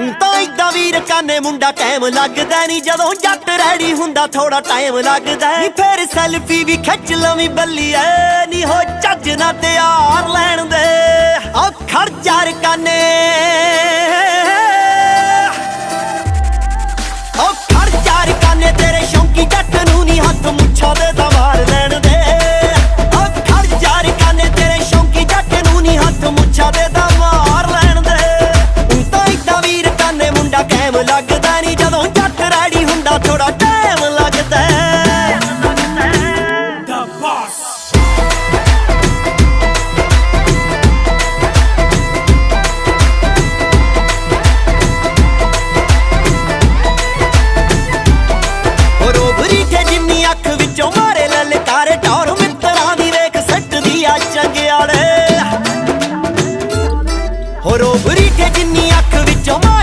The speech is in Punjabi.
ਤਾਂ ਇਦਾਂ ਵੀਰ ਕਾਨੇ ਮੁੰਡਾ ਕਾਇਮ ਲੱਗਦਾ ਨਹੀਂ ਜਦੋਂ ਜੱਟ ਰੈਡੀ ਹੁੰਦਾ ਥੋੜਾ ਟਾਈਮ ਲੱਗਦਾ ਨੀ। ਫਿਰ ਸੈਲਫੀ ਵੀ ਖਿੱਚ ਲਵੀਂ ਐ ਨੀ ਹੋ ਚੱਜ ਨਾ ਤਿਆਰ ਲੈਣ ਦੇ। ਆ ਖੜ ਕਾਨੇ। ਟਾਈਮ ਲੱਗਦਾ ਨਹੀਂ ਜਦੋਂ ਜੱਟ ਰਾੜੀ ਹੁੰਦਾ ਥੋੜਾ ਟਾਈਮ ਲੱਗਦਾ। ਚੰਗਿਆੜੇ ਹੋ ਰੋਬਰੀ ਤੇ ਜਿੰਨੀ ਅੱਖ ਵਿੱਚੋਂ ਮਾਰੇ